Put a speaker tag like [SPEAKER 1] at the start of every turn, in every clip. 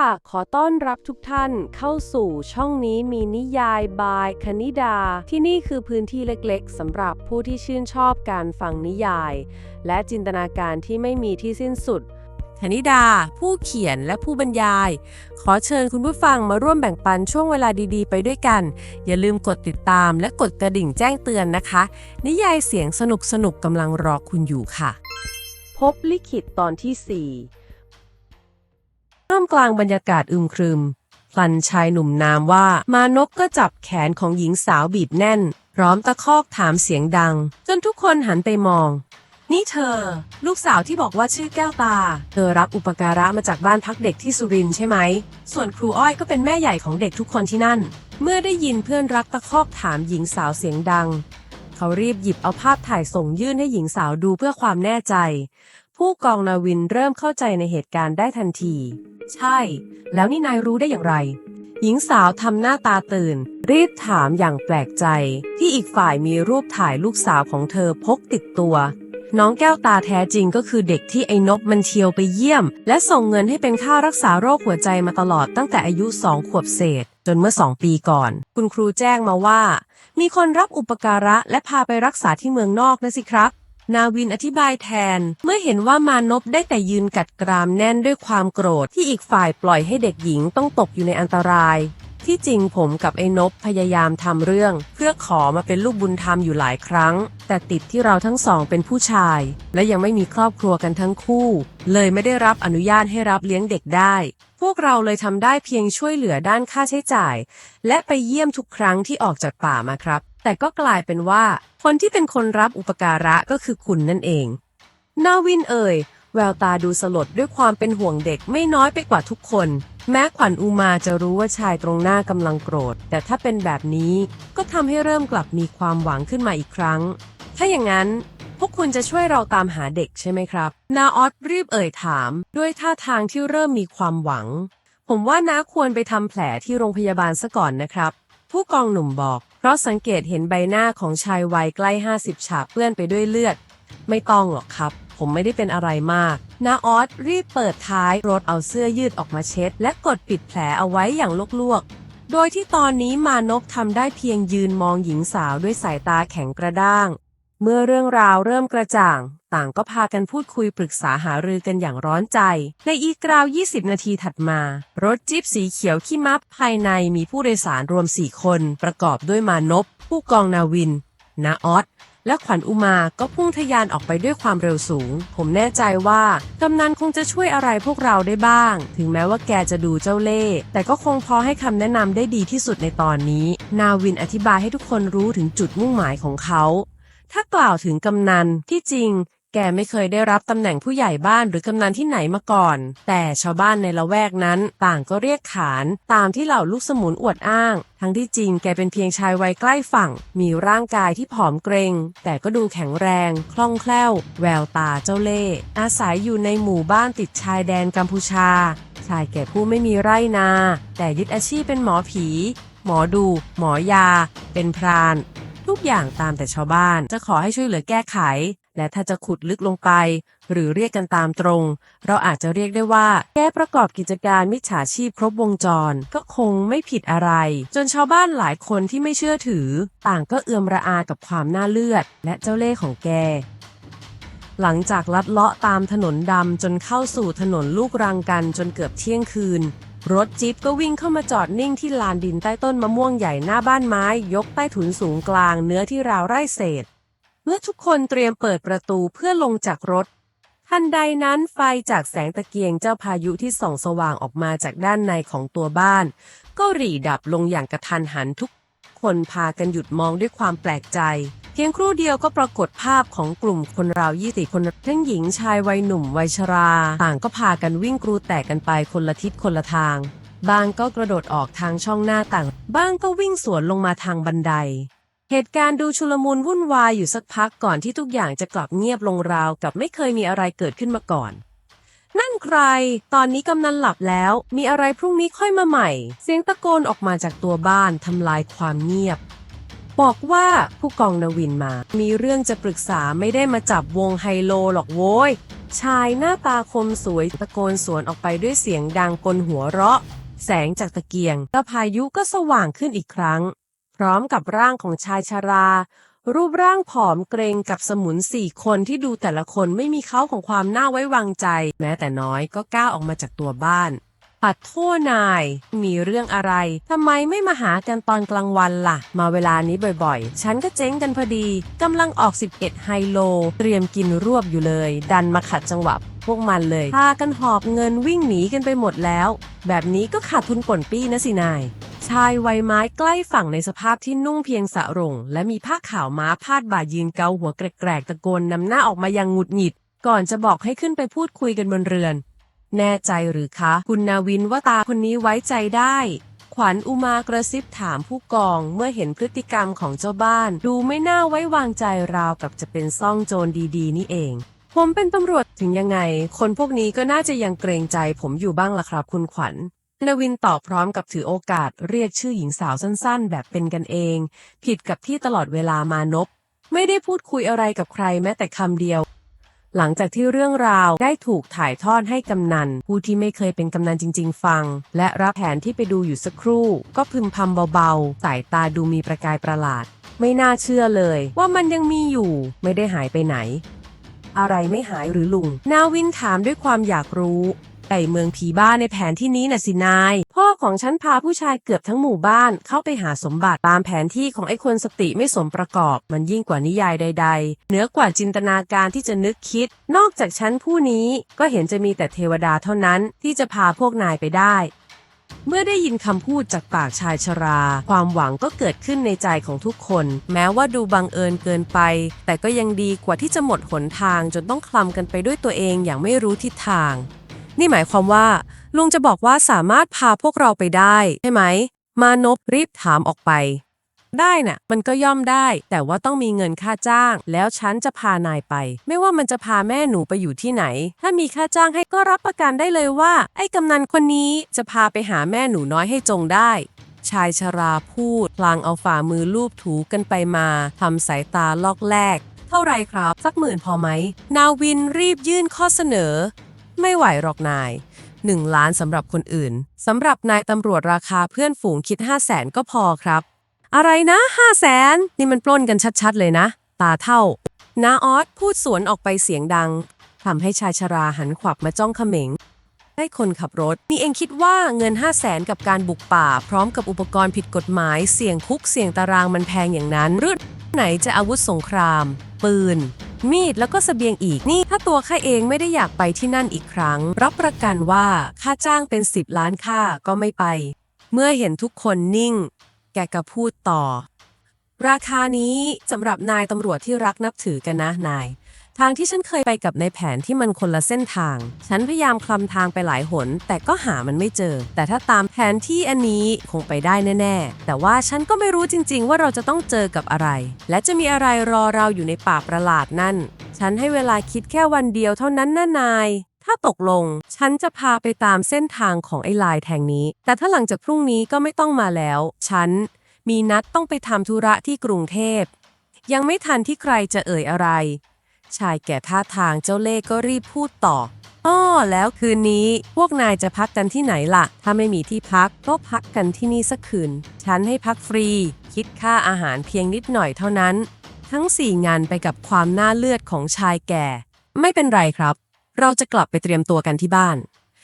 [SPEAKER 1] ค่ะขอต้อนรับทุกท่านเข้าสู่ช่องนี้มีนิยายบายคณิดา ที่นี่คือพื้นที่เล็กๆสำหรับผู้ที่ชื่นชอบการฟังนิยาย และจินตนาการที่ไม่มีที่สิ้นสุด คณิดา ผู้เขียนและผู้บรรยาย ขอเชิญคุณผู้ฟังมาร่วมแบ่งปันช่วงเวลาดีๆ ไปด้วยกัน อย่าลืมกดติดตามและกดกระดิ่งแจ้งเตือนนะคะ นิยายเสียงสนุกๆกำลังรอคุณอยู่ค่ะ พบลิขิตตอนที่ 4 ท่ามกลางบรรยากาศอึมครึม พลันชายหนุ่มนามว่ามานพก็จับแขนของหญิงสาวบีบแน่น พร้อมตะคอกถามเสียงดัง จนทุกคนหันไปมอง นี่เธอ ลูกสาวที่บอกว่าชื่อแก้วตา เธอรับอุปการะมาจากบ้านพักเด็กที่สุรินใช่ไหม ส่วนครูอ้อยก็เป็นแม่ใหญ่ของเด็กทุกคนที่นั่น เมื่อได้ยินเพื่อนรักตะคอกถามหญิงสาวเสียงดัง เขารีบหยิบเอาภาพถ่ายส่งยื่นให้หญิงสาวดูเพื่อความแน่ใจ ผู้กองนาวินเริ่มเข้าใจในเหตุการณ์ได้ทันที ใช่ แล้วนี่นายรู้ได้อย่างไร หญิงสาวทำหน้าตาตื่น รีบถามอย่างแปลกใจ ที่อีกฝ่ายมีรูปถ่ายลูกสาวของเธอพกติดตัว น้องแก้วตาแท้จริงก็คือเด็กที่ไอ้นกมันเทียวไปเยี่ยม และส่งเงินให้เป็นค่ารักษาโรคหัวใจมาตลอดตั้งแต่อายุสองขวบเศษ จนเมื่อสองปีก่อน คุณครูแจ้งมาว่า มีคนรับอุปการะและพาไปรักษาที่เมืองนอกนะสิครับ นาวินอธิบายแทน เมื่อเห็นว่ามานพได้แต่ยืนกัดกรามแน่นด้วยความโกรธที่อีกฝ่ายปล่อยให้เด็กหญิงต้องตกอยู่ในอันตราย ที่จริงผมกับไอ้นพพยายามทำเรื่อง เพื่อขอมาเป็นลูกบุญธรรมอยู่หลายครั้ง แต่ติดที่เราทั้งสองเป็นผู้ชาย และยังไม่มีครอบครัวกันทั้งคู่ เลยไม่ได้รับอนุญาตให้รับเลี้ยงเด็กได้ พวกเราเลยทำได้เพียงช่วยเหลือด้านค่าใช้จ่าย และไปเยี่ยมทุกครั้งที่ออกจากป่ามาครับ แต่ก็กลายเป็นว่า คนที่เป็นคนรับอุปการะก็คือคุณนั่นเอง นาวินเอ่ย แววตาดูสลดด้วยความเป็นห่วงเด็กไม่น้อยไปกว่าทุกคน แม้ขวัญอุมาจะรู้ว่าชายตรงหน้ากำลังโกรธ แต่ถ้าเป็นแบบนี้ก็ทำให้เริ่มกลับมีความหวังขึ้นมาอีกครั้ง ถ้าอย่างนั้นพวกคุณจะช่วยเราตามหาเด็กใช่ไหมครับ นาออสรีบเอ่ยถาม ด้วยท่าทางที่เริ่มมีความหวัง ผมว่าน้าควรไปทำแผลที่โรงพยาบาลซะก่อนนะครับ ผู้กองหนุ่มบอก ราะสังเกตเห็นใบหน้าของชายวัยใกล้ 50 ฉาเปื้อนไปด้วยเลือด ไม่ต้องหรอกครับ ผมไม่ได้เป็นอะไรมากนาออสรีบเปิดท้ายรถเอาเสื้อยืดออกมาเช็ด และกดปิดแผลเอาไว้อย่างลวกๆ โดยที่ตอนนี้มานพทำได้เพียงยืนมองหญิงสาวด้วยสายตาแข็งกระด้าง เมื่อเรื่องราวเริ่มกระจ่าง ต่างก็พากันพูดคุยปรึกษาหารือกันอย่างร้อนใจ ในอีกราว 20 นาทีถัดมา รถจิ๊ปสีเขียวขี้มับภายในมีผู้โดยสารรวม 4 คน ประกอบด้วยมานพผู้กองนาวินนาออสและขวัญอุมาก็พุ่งทะยานออกไปด้วยความเร็วสูง ผมแน่ใจว่ากำนันคงจะช่วยอะไรพวกเราได้บ้าง ถึงแม้ว่าแกจะดูเจ้าเล่ห์แต่ก็คงพอให้คำแนะนำได้ดีที่สุดในตอนนี้ นาวินอธิบายให้ทุกคนรู้ถึงจุดมุ่งหมายของเขา ถ้ากล่าวถึงกำนันที่จริง แกไม่เคยได้รับตำแหน่งผู้ใหญ่บ้านหรือกำนันที่ไหนมาก่อน แต่ชาวบ้านในละแวกนั้น ต่างก็เรียกขานตามที่เหล่าลูกสมุนอวดอ้าง ทั้งที่จริงแกเป็นเพียงชายวัยใกล้ฝั่ง มีร่างกายที่ผอมเกรง แต่ก็ดูแข็งแรง คล่องแคล่ว แววตาเจ้าเล่ห์อาศัยอยู่ในหมู่บ้านติดชายแดนกัมพูชา ชายแก่ผู้ไม่มีไร่นา แต่ยึดอาชีพเป็นหมอผี หมอดู หมอยา เป็นพราน ทุกอย่างตามแต่ชาวบ้าน จะขอให้ช่วยเหลือแก้ไข และถ้าจะขุดลึกลงไป หรือเรียกกันตามตรง เราอาจจะเรียกได้ว่า แก้ประกอบกิจการมิจฉาชีพครบวงจร ก็คงไม่ผิดอะไร จนชาวบ้านหลายคนที่ไม่เชื่อถือ ต่างก็เอือมระอากับความน่าเลือด และเจ้าเล่ห์ของแกหลังจากลัดเลาะตามถนนดำจนเข้าสู่ถนนลูกรังกันจนเกือบเที่ยงคืน รถจิ๊ปก็วิ่งเข้ามาจอดนิ่งที่ลานดินใต้ต้นมะม่วงใหญ่หน้าบ้านไม้ ยกใต้ถุนสูงกลางเนื้อที่ราวไร่เศษ เมื่อทุกคนเตรียมเปิดประตูเพื่อลงจากรถ ทันใดนั้นไฟจากแสงตะเกียงเจ้าพายุที่ส่องสว่างออกมาจากด้านในของตัวบ้าน ก็หรี่ดับลงอย่างกระทันหันทุกคนพากันหยุดมองด้วยความแปลกใจ เพียงครู่เดียวก็ปรากฏภาพของกลุ่มคนราวยี่สิบคนทั้งหญิงชายวัยหนุ่มวัยชรา ต่างก็พากันวิ่งกรูแตกกันไปคนละทิศคนละทาง บางก็กระโดดออกทางช่องหน้าต่างบ้างก็วิ่งสวนลงมาทางบันได เหตุการณ์ดูชุลมุนวุ่นวายอยู่สักพักก่อนที่ทุกอย่างจะกลับเงียบลงราวกับไม่เคยมีอะไรเกิดขึ้นมาก่อน นั่นใคร ตอนนี้กำนันหลับแล้ว มีอะไรพรุ่งนี้ค่อยมาใหม่ เสียงตะโกนออกมาจากตัวบ้านทำลายความเงียบ บอกว่าผู้กองนวินมา มีเรื่องจะปรึกษาไม่ได้มาจับวงไฮโลหรอกโว้ย ชายหน้าตาคมสวยตะโกนสวนออกไปด้วยเสียงดังกลหัวเราะ แสงจากตะเกียงและพายุก็สว่างขึ้นอีกครั้ง พร้อมกับร่างของชายชรา รูปร่างผอมเกรงกับสมุนสี่คนที่ดูแต่ละคนไม่มีเขาของความน่าไว้วางใจ แม้แต่น้อยก็ก้าวออกมาจากตัวบ้าน ปัดโทษนาย มีเรื่องอะไร ทำไมไม่มาหากันตอนกลางวันล่ะ มาเวลานี้บ่อยๆ ฉันก็เจ๊งกันพอดี กำลังออก 11 ไฮโล เตรียมกินรวบอยู่เลย ดันมาขัดจังหวะพวกมันเลย พากันหอบเงินวิ่งหนีกันไปหมดแล้ว แบบนี้ก็ขาดทุนป่นปี้นะสินาย ชายวัยไม้ใกล้ฝั่งในสภาพที่นุ่งเพียงสะรง และมีผ้าขาวม้าพาดบ่ายืนเกาหัวแกรกๆตะโกนนำหน้าออกมายังหงุดหงิด ก่อนจะบอกให้ขึ้นไปพูดคุยกันบนเรือน แน่ใจหรือคะ คุณนาวินว่าตาคนนี้ไว้ใจได้ ขวัญอุมากระซิบถามผู้กองเมื่อเห็นพฤติกรรมของเจ้าบ้าน ดูไม่น่าไว้วางใจราวกับจะเป็นซ่องโจรดีๆ นี่เอง ผมเป็นตำรวจถึงยังไง คนพวกนี้ก็น่าจะยังเกรงใจผมอยู่บ้างล่ะครับคุณขวัญนาวินตอบพร้อมกับถือโอกาสเรียกชื่อหญิงสาวสั้นๆ แบบเป็นกันเอง ผิดกับที่ตลอดเวลามานพไม่ได้พูดคุยอะไรกับใครแม้แต่คำเดียว หลังจากที่เรื่องราวได้ถูกถ่ายทอดให้กำนัน ผู้ที่ไม่เคยเป็นกำนันจริง ๆ ฟัง และรับแผนที่ไปดูอยู่สักครู่ ก็พึมพำเบาๆ สายตาดูมีประกายประหลาด ไม่น่าเชื่อเลย ว่ามันยังมีอยู่ ไม่ได้หายไปไหน อะไรไม่หายหรือลุง นาวินถามด้วยความอยากรู้ไอเมืองผีบ้าในแผนที่นี้น่ะสินาย ของฉันพาผู้ชายเกือบทั้งหมู่บ้านเข้าไปหาสมบัติตามแผนที่ของไอ้คนสติไม่สมประกอบ มันยิ่งกว่านิยายใด ๆ เหนือกว่าจินตนาการที่จะนึกคิด นอกจากฉันผู้นี้ก็เห็นจะมีแต่เทวดาเท่านั้นที่จะพาพวกนายไปได้เมื่อได้ยินคำพูดจากปากชายชรา ความหวังก็เกิดขึ้นในใจของทุกคน แม้ว่าดูบังเอิญเกินไป แต่ก็ยังดีกว่าที่จะหมดหนทางจนต้องคลำกันไปด้วยตัวเองอย่างไม่รู้ทิศทาง นี่หมายความว่า ลุงจะบอกว่าสามารถพาพวกเราไปได้ใช่ไหม มานพรีบถามออกไป ได้น่ะ มันก็ย่อมได้ แต่ว่าต้องมีเงินค่าจ้าง แล้วฉันจะพานายไป ไม่ว่ามันจะพาแม่หนูไปอยู่ที่ไหน ถ้ามีค่าจ้างให้ก็รับประกันได้เลยว่า ไอ้กำนันคนนี้จะพาไปหาแม่หนูน้อยให้จงได้ชายชราพูด พลางเอาฝ่ามือลูบถูกันไปมาทำสายตาลอกแลก เท่าไรครับ สักหมื่นพอไหม นาวินรีบยื่นข้อเสนอ ไม่ไหวหรอกนาย หนึ่งล้านสำหรับคนอื่นสำหรับนายตำรวจราคาเพื่อนฝูงคิด 5 0 0แสนก็พอครับ อะไรนะ5 0 0แสนนี่มันปล้นกันชัดๆเลยนะ ตาเท่า นาออสพูดสวนออกไปเสียงดังทำให้ชายชราหันขวับมาจ้องเขม็ง ให้คนขับรถ นี่เองคิดว่าเงิน 5 0 0แสนกับการบุกป่า พร้อมกับอุปกรณ์ผิดกฎหมาย เสี่ยงคุกเสี่ยงตารางมันแพงอย่างนั้นหรือไหนจะอาวุธสงคราม ปืน มีดแล้วก็สเสบียงอีกนี่ ถ้าตัวข้าเองไม่ได้อยากไปที่นั่นอีกครั้ง รับประกันว่าค่าจ้างเป็น 10 ล้านค่าก็ไม่ไป เมื่อเห็นทุกคนนิ่ง แกก็พูดต่อ ราคานี้สำหรับนายตำรวจที่รักนับถือกันนะนาย ทางที่ฉันเคยไปกับในแผนที่มันคนละเส้นทาง ฉันพยายามคลำทางไปหลายหน แต่ก็หามันไม่เจอ แต่ถ้าตามแผนที่อันนี้คงไปได้แน่ ๆ แต่ว่าฉันก็ไม่รู้จริง ๆ ว่าเราจะต้องเจอกับอะไร และจะมีอะไรรอเราอยู่ในป่าประหลาดนั่น ฉันให้เวลาคิดแค่วันเดียวเท่านั้นนะนาย ถ้าตกลง ฉันจะพาไปตามเส้นทางของไอ้ลายแทงนี้ แต่ถ้าหลังจากพรุ่งนี้ก็ไม่ต้องมาแล้ว ฉันมีนัดต้องไปทำธุระที่กรุงเทพ ยังไม่ทันที่ใครจะเอ่ยอะไร ชายแก่ท่าทางเจ้าเล่ห์ก็รีบพูดต่ออ้อแล้วคืนนี้พวกนายจะพักกันที่ไหนล่ะ ถ้าไม่มีที่พักก็พักกันที่นี่สักคืน ฉันให้พักฟรี คิดค่าอาหารเพียงนิดหน่อยเท่านั้น ทั้งสี่งานไปกับความน่าเลือดของชายแก่ ไม่เป็นไรครับ เราจะกลับไปเตรียมตัวกันที่บ้าน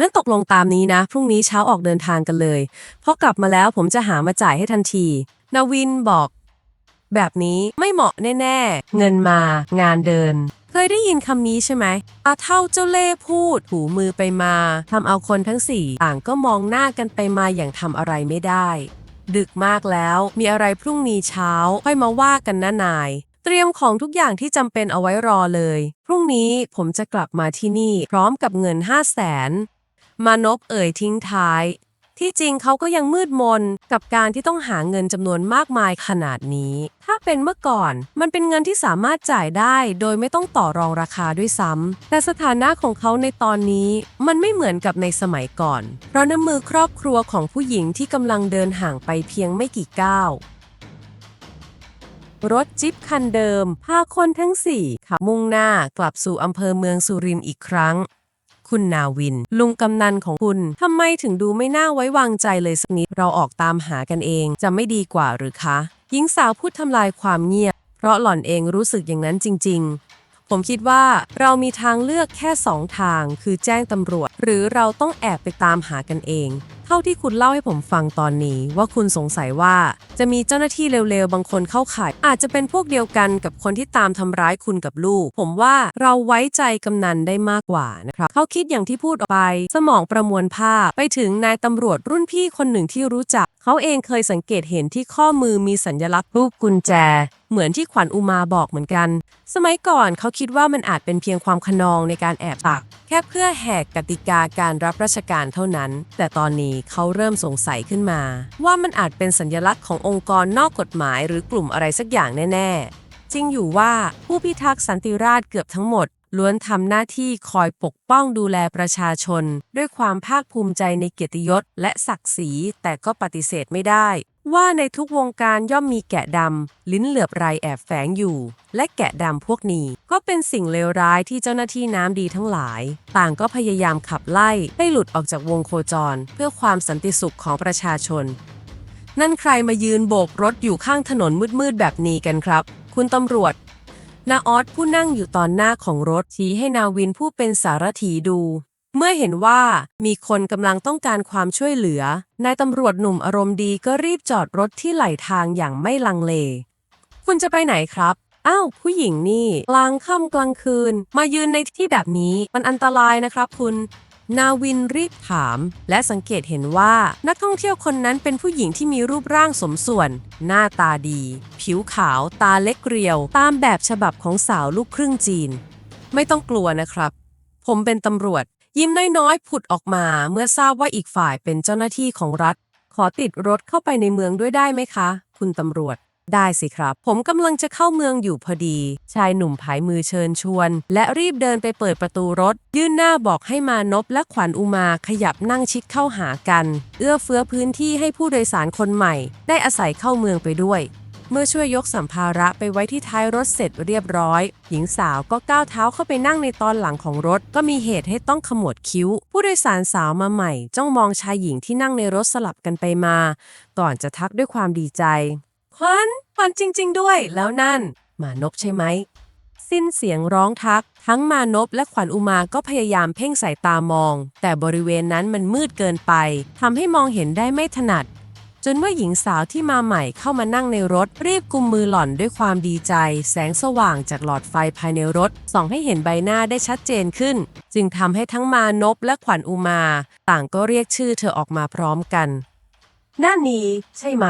[SPEAKER 1] นั้นตกลงตามนี้นะ พรุ่งนี้เช้าออกเดินทางกันเลยพอกลับมาแล้วผมจะหามาจ่ายให้ทันที นาวินบอก แบบนี้ไม่เหมาะแน่ ๆ เงินมางานเดิน เคยได้ยินคำนี้ใช่ไหมอาเท่าเจ้าเล่พูด หูมือไปมาทำเอาคนทั้งสี่ต่างก็มองหน้ากันไปมาอย่างทำอะไรไม่ได้ ดึกมากแล้วมีอะไรพรุ่งนี้เช้าค่อยมาว่ากันนะนาย เตรียมของทุกอย่างที่จำเป็นเอาไว้รอเลย พรุ่งนี้ผมจะกลับมาที่นี่พร้อมกับเงินห้าแสนมานพเอ่ยทิ้งท้าย ที่จริงเขาก็ยังมืดมนกับการที่ต้องหาเงินจำนวนมากมายขนาดนี้ ถ้าเป็นเมื่อก่อน มันเป็นเงินที่สามารถจ่ายได้ โดยไม่ต้องต่อรองราคาด้วยซ้ำแต่สถานะของเขาในตอนนี้มันไม่เหมือนกับในสมัยก่อน เพราะน้ำมือครอบครัวของผู้หญิงที่กำลังเดินห่างไปเพียงไม่กี่ก้าวรถจิ๊ปคันเดิมพาคนทั้งสี่ขับมุ่งหน้ากลับสู่อำเภอเมืองสุรินทร์อีกครั้ง คุณนาวิน ลุงกำนันของคุณทำไมถึงดูไม่น่าไว้วางใจเลยสักนิด เราออกตามหากันเองจะไม่ดีกว่าหรือคะ หญิงสาวพูดทำลายความเงียบ เพราะหล่อนเองรู้สึกอย่างนั้นจริง ๆ ผมคิดว่าเรามีทางเลือกแค่สองทาง คือแจ้งตำรวจ หรือเราต้องแอบไปตามหากันเอง เท่าที่คุณเล่าให้ผมฟังตอนนี้ว่าคุณสงสัยว่าจะมีเจ้าหน้าที่เร็วๆ บางคนเข้าข่าย อาจจะเป็นพวกเดียวกันกับคนที่ตามทำร้ายคุณกับลูก ผมว่าเราไว้ใจกำนันได้มากกว่านะครับเขาคิดอย่างที่พูดออกไป สมองประมวลภาพไปถึงนายตำรวจรุ่นพี่คนหนึ่งที่รู้จัก เขาเองเคยสังเกตเห็นที่ข้อมือมีสัญลักษณ์รูปกุญแจ เหมือนที่ขวัญอุมาบอกเหมือนกัน สมัยก่อนเขาคิดว่ามันอาจเป็นเพียงความขนองในการแอบตักแค่เพื่อแหกกติกาการรับราชการเท่านั้น แต่ตอนนี้เขาเริ่มสงสัยขึ้นมา ว่ามันอาจเป็นสัญลักษณ์ขององค์กรนอกกฎหมายหรือกลุ่มอะไรสักอย่างแน่ ๆ จริงอยู่ว่าผู้พิทักษ์สันติราษฎร์เกือบทั้งหมด ล้วนทำหน้าที่คอยปกป้องดูแลประชาชน ด้วยความภาคภูมิใจในเกียรติยศและศักดิ์ศรี แต่ก็ปฏิเสธไม่ได้ ว่าในทุกวงการย่อมมีแกะดำลิ้นเหลือบไรแอบแฝงอยู่ และแกะดำพวกนี้ ก็เป็นสิ่งเลวร้ายที่เจ้าหน้าที่น้ำดีทั้งหลาย ต่างก็พยายามขับไล่ให้หลุดออกจากวงโคจร เพื่อความสันติสุขของประชาชน นั่นใครมายืนโบกรถอยู่ข้างถนนมืดๆแบบนี้กันครับ คุณตำรวจ นาออสผู้นั่งอยู่ตอนหน้าของรถชี้ให้นาวินผู้เป็นสารถีดู เมื่อเห็นว่ามีคนกำลังต้องการความช่วยเหลือ นายตำรวจหนุ่มอารมณ์ดีก็รีบจอดรถที่ไหลทางอย่างไม่ลังเล คุณจะไปไหนครับ อ้าว ผู้หญิงนี่กลางค่ำกลางคืน มายืนในที่แบบนี้มันอันตรายนะครับคุณ นาวินรีบถาม และสังเกตเห็นว่านักท่องเที่ยวคนนั้นเป็นผู้หญิงที่มีรูปร่างสมส่วน หน้าตาดี ผิวขาวตาเล็กเรียว ตามแบบฉบับของสาวลูกครึ่งจีน ไม่ต้องกลัวนะครับ ผมเป็นตำรวจ ยิ้มน้อยๆผุดออกมาเมื่อทราบว่าอีกฝ่ายเป็นเจ้าหน้าที่ของรัฐ ขอติดรถเข้าไปในเมืองด้วยได้ไหมคะ คุณตำรวจ ได้สิครับ ผมกำลังจะเข้าเมืองอยู่พอดี ชายหนุ่มผายมือเชิญชวน และรีบเดินไปเปิดประตูรถ ยื่นหน้าบอกให้มานพและขวัญอุมาขยับนั่งชิดเข้าหากัน เอื้อเฟื้อพื้นที่ให้ผู้โดยสารคนใหม่ ได้อาศัยเข้าเมืองไปด้วยเมื่อช่วยยกสัมภาระไปไว้ที่ท้ายรถเสร็จเรียบร้อย หญิงสาวก็ก้าวเท้าเข้าไปนั่งในตอนหลังของรถ ก็มีเหตุให้ต้องขมวดคิ้ว ผู้โดยสารสาวมาใหม่ จ้องมองชายหญิงที่นั่งในรถสลับกันไปมา ก่อนจะทักด้วยความดีใจ ขวัญขวัญจริง ๆ ด้วย แล้วนั่น มานพใช่ไหม สิ้นเสียงร้องทัก ทั้งมานพและขวัญอุมาก็พยายามเพ่งสายตามอง แต่บริเวณนั้นมันมืดเกินไปทำให้มองเห็นได้ไม่ถนัด จนเมื่อหญิงสาวที่มาใหม่เข้ามานั่งในรถ รีบกุมมือหล่อนด้วยความดีใจ แสงสว่างจากหลอดไฟภายในรถ ส่องให้เห็นใบหน้าได้ชัดเจนขึ้น จึงทำให้ทั้งมานพและขวัญอุมา ต่างก็เรียกชื่อเธอออกมาพร้อมกันนั่นนี้ใช่ไหม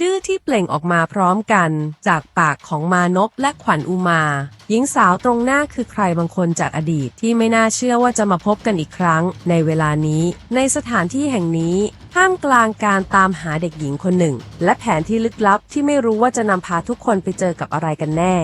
[SPEAKER 1] ชื่อที่เปล่งออกมาพร้อมกัน จากปากของมานพและขวัญอุมา หญิงสาวตรงหน้าคือใครบางคนจากอดีตที่ไม่น่าเชื่อว่าจะมาพบกันอีกครั้ง ในเวลานี้ ในสถานที่แห่งนี้ท่ามกลางการตามหาเด็กหญิงคนหนึ่ง และแผนที่ลึกลับที่ไม่รู้ว่าจะนำพาทุกคนไปเจอกับอะไรกันแน่